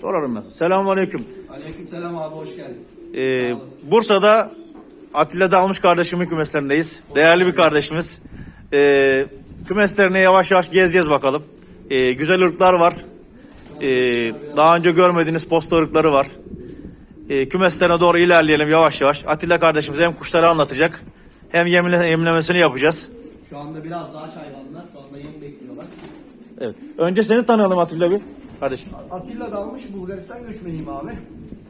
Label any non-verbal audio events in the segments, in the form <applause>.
Sorarım ben. Selamünaleyküm. Aleykümselam abi hoş geldin. Ee. Bursa'da Atilla Dalmış kardeşimin kümeslerindeyiz. Değerli bir kardeşimiz. Ee, kümeslerine yavaş yavaş gezeceğiz bakalım. Ee, güzel ırklar var. Ee, daha önce görmediğiniz posta ırkları var. Ee, kümeslerine doğru ilerleyelim yavaş yavaş. Atilla kardeşimiz hem kuşları anlatacak hem yemle, yemlemesini yapacağız. Şu anda biraz daha hayvanlar. Şu anda yeni bekliyorlar. Evet. Önce seni tanıyalım Atilla bir. Kardeşim. Atilla Dalmış Bulgaristan göçmeniyim abi.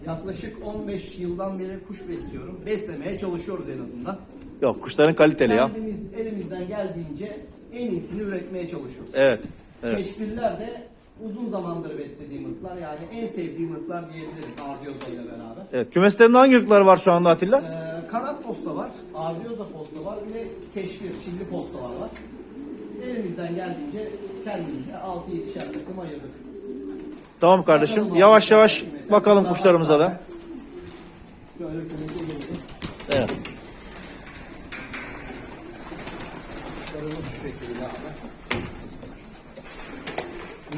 Yaklaşık 15 yıldan beri kuş besliyorum. Beslemeye çalışıyoruz en azından. Yok kuşların kaliteli ya. Kendimiz elimizden geldiğince en iyisini üretmeye çalışıyoruz. Evet. Evet. Keşbirler de uzun zamandır beslediğim ırklar. Yani en sevdiğim ırklar diyebiliriz Ardioza ile beraber. Evet. Kümeslerinde hangi ırklar var şu anda Atilla? Ee, kanat posta var, Ardioza posta var, bir de keşfir, çilli postalar var. Elimizden geldiğince kendimize 6-7'şer takım ayırdık. Tamam kardeşim. Yavaş yavaş bakalım kuşlarımıza da. Evet.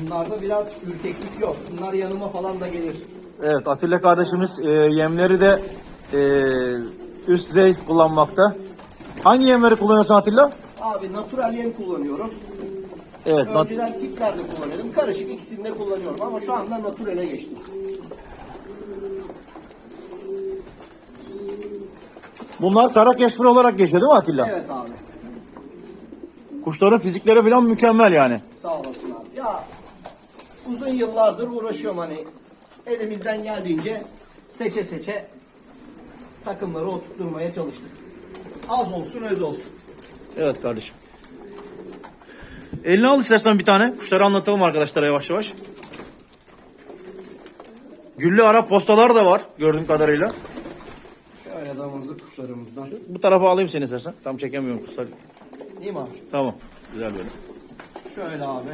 Bunlarda biraz ürkeklik yok. Bunlar yanıma falan da gelir. Evet Atilla kardeşimiz e, yemleri de e, üst düzey kullanmakta. Hangi yemleri kullanıyorsun Atilla? Abi natural yem kullanıyorum. Evet. Önceden tiplerde kullanıyordum. Karışık ikisini de kullanıyorum ama şu anda naturale geçtim. Bunlar kara keşfir olarak geçiyor değil mi Atilla? Evet abi. Kuşların fizikleri falan mükemmel yani. Sağ olasın abi. Ya uzun yıllardır uğraşıyorum hani elimizden geldiğince seçe seçe takımları oturtmaya çalıştık. Az olsun öz olsun. Evet kardeşim. Eline al istersen bir tane. Kuşları anlatalım arkadaşlara yavaş yavaş. Güllü Arap postalar da var gördüğüm kadarıyla. Şöyle damızlık kuşlarımızdan. Bu tarafa alayım seni istersen. Tam çekemiyorum kuşları. Değil mi abi? Tamam. Güzel böyle. Şöyle abi.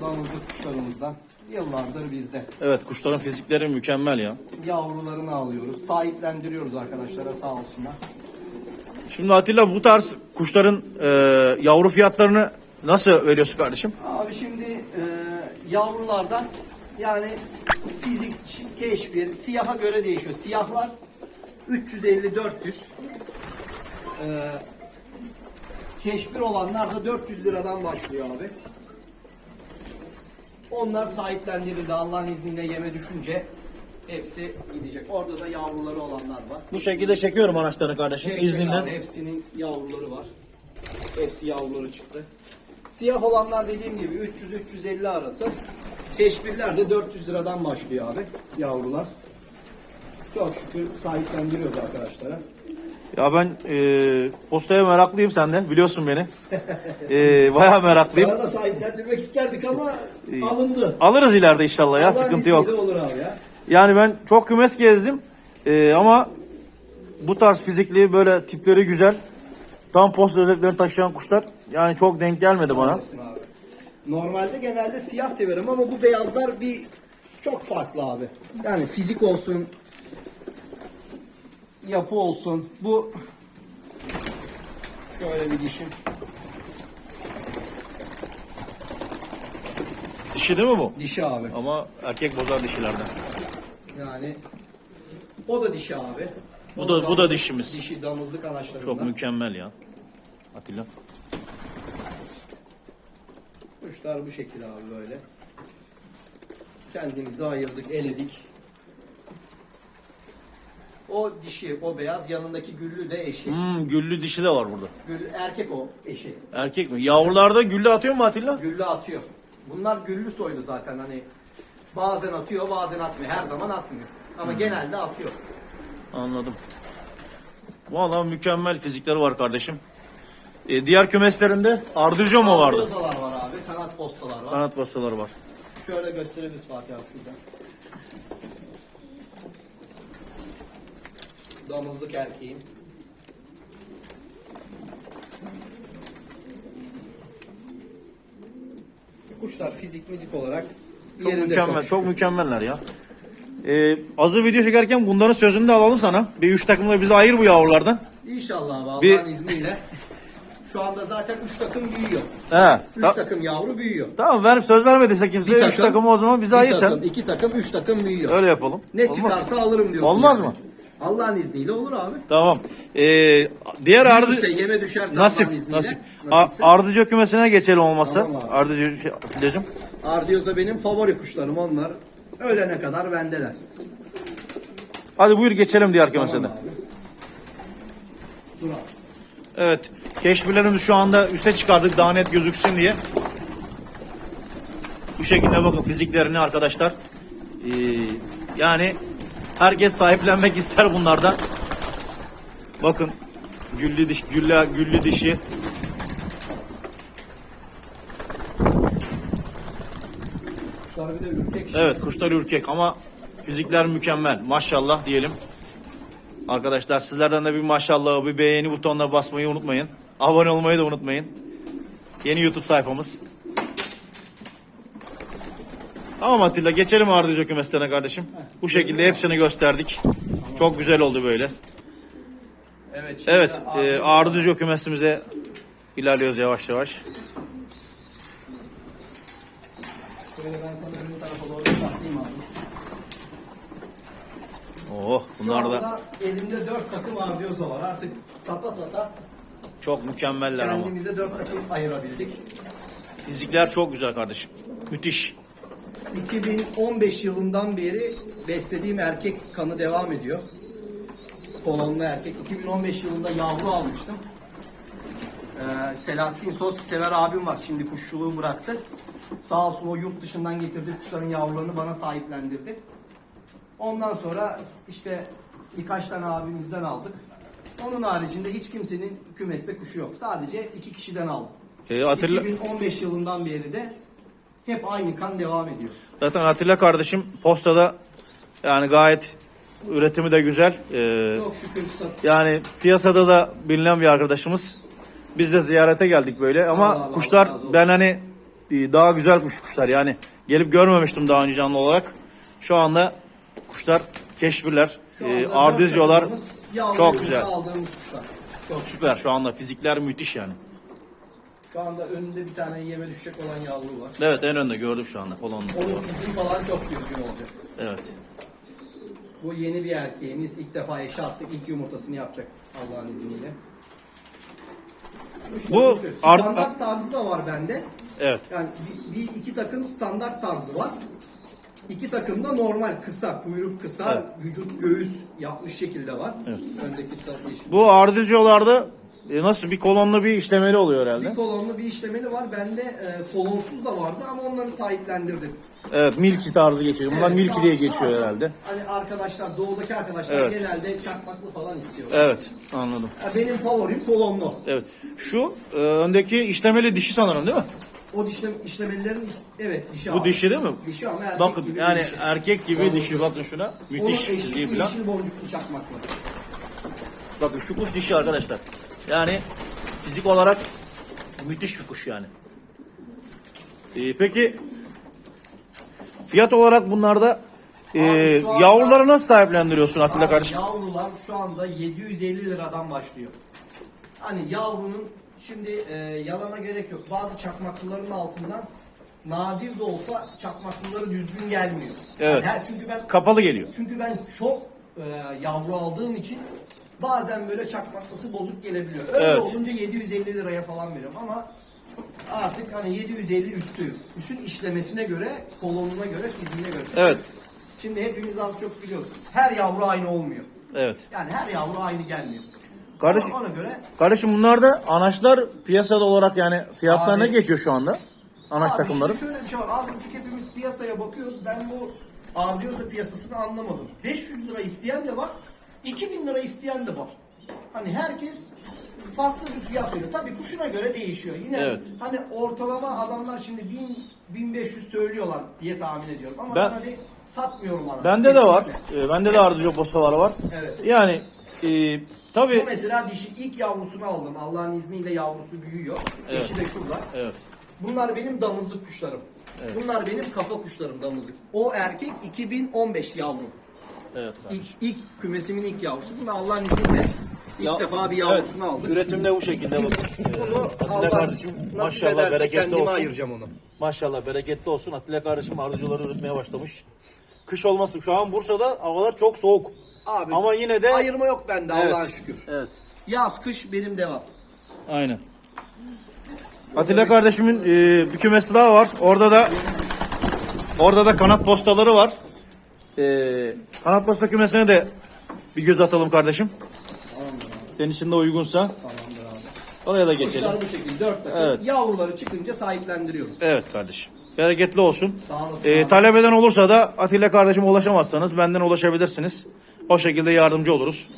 Damızlık kuşlarımızdan. Yıllardır bizde. Evet kuşların fizikleri mükemmel ya. Yavrularını alıyoruz. Sahiplendiriyoruz arkadaşlara sağ olsunlar. Şimdi Atilla bu tarz kuşların e, yavru fiyatlarını nasıl veriyorsun kardeşim? Abi şimdi e, yavrulardan yani fizik, keşfir, siyaha göre değişiyor. Siyahlar 350-400. E, keşfir olanlar da 400 liradan başlıyor abi. Onlar sahiplendirildi Allah'ın izniyle yeme düşünce hepsi gidecek. Orada da yavruları olanlar var. Bu şekilde çekiyorum anaçlarını kardeşim Çekmek izninle. abi, hepsinin yavruları var. Hepsi yavruları çıktı. Siyah olanlar dediğim gibi 300-350 arası. Teşbirler de 400 liradan başlıyor abi yavrular. Çok şükür sahiplendiriyoruz arkadaşlara. Ya ben e, postaya meraklıyım senden biliyorsun beni. E, bayağı meraklıyım. Sana da sahiplendirmek isterdik ama alındı. Alırız ileride inşallah ya sıkıntı yok. olur abi ya. Yani ben çok kümes gezdim E, ama bu tarz fizikli böyle tipleri güzel. Tam post özelliklerini taşıyan kuşlar yani çok denk gelmedi bana. Normalde genelde siyah severim ama bu beyazlar bir çok farklı abi. Yani fizik olsun, yapı olsun. Bu şöyle bir dişim. Dişi değil mi bu? Dişi abi. Ama erkek bozar dişilerden. Yani o da dişi abi. Bu da bu da dişimiz. Dişi damızlık anaçlarından. Çok mükemmel ya. Atilla. Kuşlar bu şekilde abi böyle. Kendimizi ayırdık, eledik. O dişi, o beyaz, yanındaki güllü de eşi. Hmm, güllü dişi de var burada. Güllü, erkek o eşi. Erkek mi? Yavrularda güllü atıyor mu Atilla? Güllü atıyor. Bunlar güllü soylu zaten hani bazen atıyor bazen atmıyor. Her zaman atmıyor. Ama genelde atıyor. Anladım. Vallahi mükemmel fizikleri var kardeşim. Ee, diğer kümeslerinde ardıco mu vardı? Ardıyozalar var abi. Kanat postalar var. Kanat postaları var. Şöyle gösterebiliriz Fatih abi şurada. Damızlık erkeğim. Kuşlar fizik müzik olarak Çok yerinde mükemmel, çok çok, mükemmeller ya. Ee, hazır video çekerken bunların sözünü de alalım sana. Bir üç takımla bizi ayır bu yavrulardan. İnşallah abi Allah'ın Bir- izniyle. <laughs> Şu anda zaten 3 takım büyüyor. He. 3 Ta- takım yavru büyüyor. tamam ver söz vermediyse kimseye Bir 3 takımı o zaman bize ayır sen. takım, 2 takım, 3 takım büyüyor. Öyle yapalım. Ne Olmaz çıkarsa alırım diyorsun. Olmaz yani. mı? Allah'ın izniyle olur abi. Tamam. Ee, diğer ardı Büyürse, yeme düşerse nasip izniyle. nasip. Nasipse. Ardıcı kümesine geçelim olmazsa. Tamam abi. Ardıcı şey, Atilla'cığım. Ardiyoza benim favori kuşlarım onlar. Ölene kadar bendeler. Hadi buyur geçelim diğer kümesine. Tamam abi. Dur abi. Evet. Keşiflerimizi şu anda üste çıkardık daha net gözüksün diye. Bu şekilde bakın fiziklerini arkadaşlar. Ee, yani herkes sahiplenmek <laughs> ister bunlardan. Bakın güllü diş, gülle, güllü dişi. Kuşlar bir de ürkek. Evet kuşlar ürkek ama fizikler mükemmel. Maşallah diyelim. Arkadaşlar sizlerden de bir maşallah bir beğeni butonuna basmayı unutmayın. Abone olmayı da unutmayın. Yeni YouTube sayfamız. Tamam Atilla geçelim Ardıcı kümeslerine kardeşim. Bu şekilde hepsini gösterdik. Çok güzel oldu böyle. Evet. Evet e, Ardıcı kümesimize ilerliyoruz yavaş yavaş. Şöyle ben sana ön tarafa doğru uzatayım abi. Oh Şu bunlar da anda elimde 4 takım ardiyoza var. Artık sata sata çok mükemmeller ama. kendimize 4 takım ayırabildik. Fizikler çok güzel kardeşim. Müthiş. 2015 yılından beri beslediğim erkek kanı devam ediyor. Kolonlu erkek. 2015 yılında yavru almıştım. Ee, Selahattin Sos sever abim var. Şimdi kuşçuluğu bıraktı. Sağ olsun o yurt dışından getirdiği kuşların yavrularını bana sahiplendirdi. Ondan sonra işte birkaç tane abimizden aldık. Onun haricinde hiç kimsenin kümeste kuşu yok. Sadece iki kişiden aldım. E, Atilla, 2015 yılından beri de hep aynı kan devam ediyor. Zaten Atilla kardeşim postada yani gayet üretimi de güzel. Ee, Çok şükür yani piyasada da bilinen bir arkadaşımız. Biz de ziyarete geldik böyle ama ol abi, kuşlar Allah ben hani e, daha güzel kuş kuşlar yani gelip görmemiştim daha önce canlı olarak. Şu anda kuşlar keşfirler, e, ardizyolar çok güzel. aldığımız kuşlar. Çok. Süper şu anda fizikler müthiş yani. Şu anda önünde bir tane yeme düşecek olan yavru var. Evet en önde gördüm şu anda kolonunu. Onun fiziği falan çok düzgün olacak. Evet. Bu yeni bir erkeğimiz. ilk defa eşe attık. ilk yumurtasını yapacak Allah'ın izniyle. Bu standart ar- tarzı da var bende. Evet. Yani bir, bir iki takım standart tarzı var. İki takım da normal kısa, kuyruk kısa, Evet. vücut göğüs yapmış şekilde var. Evet. Öndeki yeşil. Bu ardizyolarda e, nasıl bir kolonlu bir işlemeli oluyor herhalde. Bir kolonlu bir işlemeli var. Bende e, kolonsuz da vardı ama onları sahiplendirdim. Evet milki tarzı geçiyor. Bunlar Evet, milki daha- diye daha geçiyor çok, herhalde. Hani arkadaşlar, doğudaki arkadaşlar Evet. genelde çakmaklı falan istiyor. Evet anladım. Ya benim favorim kolonlu. Evet. Şu e, öndeki işlemeli dişi sanırım değil mi? O dişlem, işlemelilerin evet dişi Bu abi. dişi değil mi? Dişi ama erkek Bakın gibi bir yani dişi. erkek gibi dişi bakın şuna. Onun Müthiş eşi çizgiyi bu falan. yeşil boncuklu çakmaklı. Bakın şu kuş dişi arkadaşlar. Yani fizik olarak müthiş bir kuş yani. E, peki fiyat olarak bunlarda e, Abi şu anda- yavruları nasıl sahiplendiriyorsun Atilla Abi kardeşim? Yavrular şu anda 750 liradan başlıyor. Hani yavrunun şimdi e, yalana gerek yok. Bazı çakmaklıların altından nadir de olsa çakmaklıları düzgün gelmiyor. Evet. Yani her- çünkü ben Kapalı geliyor. çünkü ben çok e, yavru aldığım için bazen böyle çakmaklısı bozuk gelebiliyor. Öyle Evet. olunca 750 liraya falan veriyorum ama artık hani 750 üstü. Kuşun işlemesine göre, kolonuna göre, fiziğine göre. Çünkü Evet. Şimdi hepimiz az çok biliyoruz. Her yavru aynı olmuyor. Evet. Yani her yavru aynı gelmiyor. Kardeşim, Ona, ona göre kardeşim bunlar da anaçlar piyasada olarak yani fiyatlar Abi- ne geçiyor şu anda? Anaç Abi takımları. şimdi şöyle bir şey var. Az buçuk hepimiz piyasaya bakıyoruz. Ben bu Avdiyoza piyasasını anlamadım. 500 lira isteyen de var. 2000 lira isteyen de var. Hani herkes farklı bir fiyat söylüyor. Tabii kuşuna göre değişiyor. Yine Evet. hani ortalama adamlar şimdi 1000 1500 söylüyorlar diye tahmin ediyorum. Ama Ben- ben, hani satmıyorum bana. Bende de var. Kesinlikle. Ee, bende de ardıcı postalar var. Evet. Yani e, Bu tabii mesela dişi ilk yavrusunu aldım. Allah'ın izniyle yavrusu büyüyor. Evet. Eşi de şurada. evet. Bunlar benim damızlık kuşlarım. Bunlar benim kafa kuşlarım damızlık. O erkek 2015 yavru. Evet İlk, kardeşim. ilk kümesimin ilk yavrusu. Bunu Allah'ın izniyle İlk Ya- defa bir yavrusunu aldık. Üretimde bu şekilde bakın. Bunu Atilla kardeşim maşallah bereketli olsun. ayıracağım onu. Maşallah bereketli olsun. Atilla kardeşim arıcıları üretmeye başlamış. Kış olması. Şu an Bursa'da havalar çok soğuk. Abi Ama yine de ayırma yok bende Evet. Allah'a şükür. Evet. Yaz kış benim devam. Aynen. Atilla kardeşimin e, bir kümesi daha var. Orada da orada da kanat postaları var. E, kanat posta kümesine de bir göz atalım kardeşim. Senin için de uygunsa. Oraya da geçelim. Kuşlar bu şekilde dört takım. Evet. Yavruları çıkınca sahiplendiriyoruz. Evet kardeşim. Bereketli olsun. Sağ olasın E, abi. talep eden olursa da Atilla kardeşime ulaşamazsanız benden ulaşabilirsiniz. O şekilde yardımcı oluruz.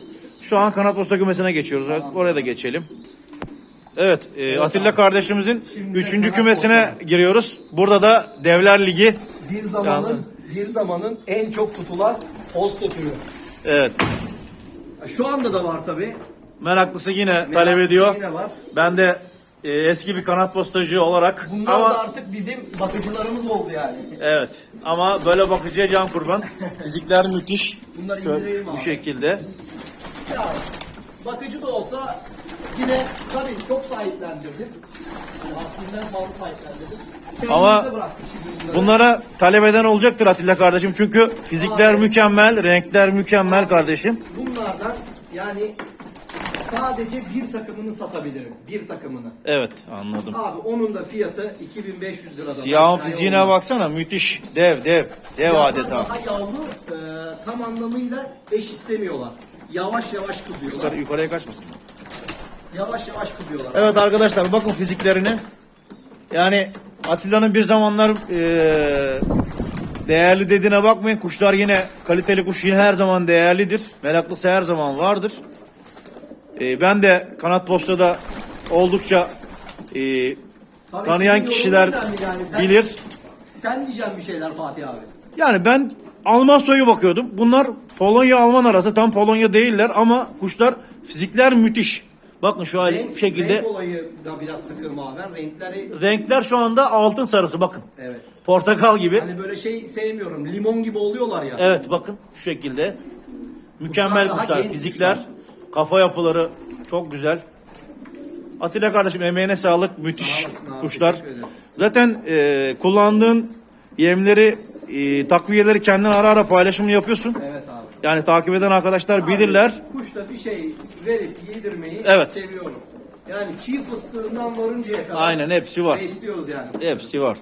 Şu an kanat posta kümesine geçiyoruz. Oraya da geçelim. Evet, e, Atilla kardeşimizin Şimdi de üçüncü kanat kümesine giriyoruz. Burada da Devler Ligi. Bir zamanın bir zamanın en çok tutulan posta türü. Evet, Şu anda da var tabi. meraklısı yine talep ediyor. Yine var. Ben de e, eski bir kanat postacı olarak Bunlar ama da artık bizim bakıcılarımız oldu yani. evet ama böyle bakıcıya can kurban. <laughs> Fizikler müthiş. Bunları Şöyle, indirelim bu abi. şekilde. Ya bakıcı da olsa yine tabii çok sahiplendirdim. Yani haddinden fazla sahiplendirdim. Ama Kendimize bıraktık şimdi bunları. Bunlara talep eden olacaktır Atilla kardeşim. Çünkü fizikler mükemmel, renkler mükemmel kardeşim. Bunlardan yani sadece bir takımını satabilirim. Bir takımını. Evet anladım. Abi onun da fiyatı 2500 liradan. Siyahın fiziğine olmaz. baksana müthiş. Dev dev. Dev Siyahlar adeta. Daha yavru e, tam anlamıyla eş istemiyorlar. Yavaş yavaş kızıyorlar. Yukarı, yukarıya kaçmasın. Yavaş yavaş kızıyorlar. Evet arkadaşlar bakın fiziklerine. Yani Atilla'nın bir zamanlar eee, değerli dediğine bakmayın. Kuşlar yine kaliteli kuş yine her zaman değerlidir. Meraklısı her zaman vardır. Eee, ben de kanat postada oldukça Tabii tanıyan senin kişiler önemli yani. Sen- bilir. Sen diyeceksin bir şeyler Fatih abi. Yani ben Alman soyu bakıyordum. Bunlar Polonya-Alman arası. Tam Polonya değiller ama kuşlar fizikler müthiş. Bakın şu hali bu şekilde. renk olayı da biraz takılma abi. Ben renkleri Renkler şu anda altın sarısı bakın. evet. Portakal gibi. Hani böyle şey sevmiyorum. Limon gibi oluyorlar ya. Evet bakın şu şekilde. Mükemmel Kuşlar daha kuşlar. genç Fizikler, kuşlar. Kafa yapıları çok güzel. Atilla kardeşim emeğine sağlık. Müthiş Sağ abi, kuşlar. Zaten e, kullandığın yemleri, e, takviyeleri kendin ara ara paylaşımını yapıyorsun. Evet abi. Yani takip eden arkadaşlar Abi, bilirler. Kuşta bir şey verip yedirmeyi Evet. seviyorum. Yani çiğ fıstığından varıncaya kadar Aynen hepsi var. besliyoruz yani. Hepsi var.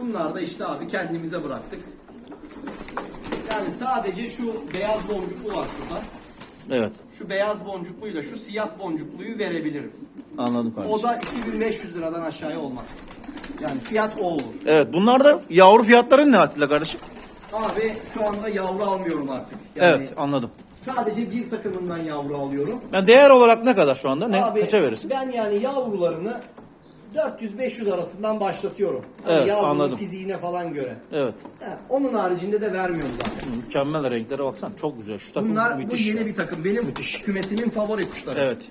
Bunlar da işte abi kendimize bıraktık. Yani sadece şu beyaz boncuklu var şurada. Evet. Şu beyaz boncukluyla şu siyah boncukluyu verebilirim. Anladım kardeşim. O da 2500 liradan aşağıya olmaz. Yani fiyat o olur. Evet bunlar da yavru fiyatların ne Atilla kardeşim? Abi şu anda yavru almıyorum artık. Yani Evet anladım. sadece bir takımından yavru alıyorum. Yani değer olarak ne kadar şu anda? Ne? Abi Kaça verirsin? ben yani yavrularını 400-500 arasından başlatıyorum. Hani Evet, yavrunun anladım. fiziğine falan göre. Evet. He, onun haricinde de vermiyorum zaten. Mükemmel renklere baksana. Çok güzel. Şu takım Bunlar bu yeni bir takım. Benim kümesimin favori kuşları. Evet.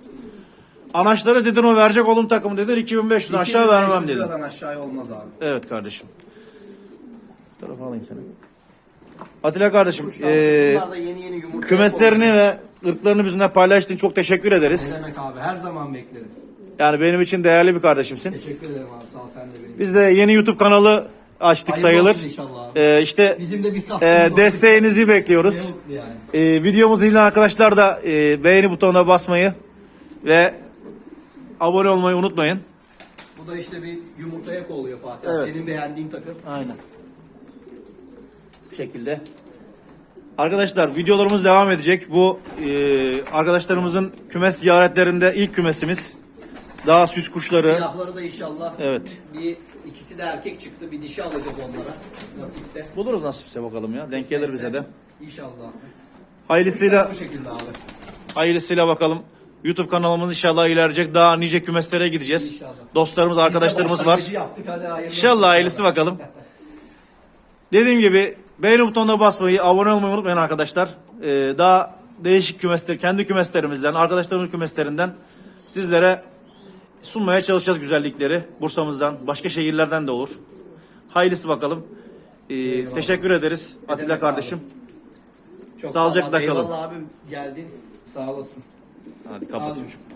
Anaçları dedin o verecek olduğum takımı dedin 2500 aşağı 2500 vermem dedin. liradan aşağıya olmaz abi. Evet kardeşim. Bu tarafa alayım seni. Atilla kardeşim, Kuşlar, eee, bunlar da yeni yeni yumurta kümeslerini ve ırklarını bizimle paylaştığın için çok teşekkür ederiz. Ne demek abi her zaman beklerim. Yani benim için değerli bir kardeşimsin. Teşekkür ederim abi sağ ol sen de benim. Biz de yeni YouTube kanalı açtık Hayırlı sayılır. inşallah. Eee işte Bizim de bir katkımız desteğinizi bekliyoruz. yani. Eee videomuzu izleyen arkadaşlar da eee, beğeni butonuna basmayı ve abone olmayı unutmayın. Bu da işte bir yumurtaya oluyor Fatih. Evet. Senin beğendiğin takım. Aynen. Bu şekilde. Arkadaşlar videolarımız devam edecek. Bu e, arkadaşlarımızın kümes ziyaretlerinde ilk kümesimiz. Daha süs kuşları. Siyahları da inşallah. Evet. Bir ikisi de erkek çıktı. Bir dişi alacağız onlara. Nasipse. Buluruz nasipse bakalım ya. Denk gelir bize de. İnşallah. Hayırlısıyla, Bu şekilde abi. hayırlısıyla bakalım. YouTube kanalımız inşallah ilerleyecek. Daha nice kümeslere gideceğiz. İnşallah. Dostlarımız, arkadaşlarımız var. Yaptık, hadi İnşallah hayırlısı bakalım. Dediğim gibi beğeni butonuna basmayı, abone olmayı unutmayın arkadaşlar. Ee, daha değişik kümesler, kendi kümeslerimizden, arkadaşlarımız kümeslerinden sizlere sunmaya çalışacağız güzellikleri. Bursa'mızdan, başka şehirlerden de olur. Hayırlısı bakalım. Ee, teşekkür ederiz Atilla demek kardeşim. Çok Sağlıcakla sağ kalın. Eyvallah abim geldin. Sağ olasın. Hadi kapat. Hadi.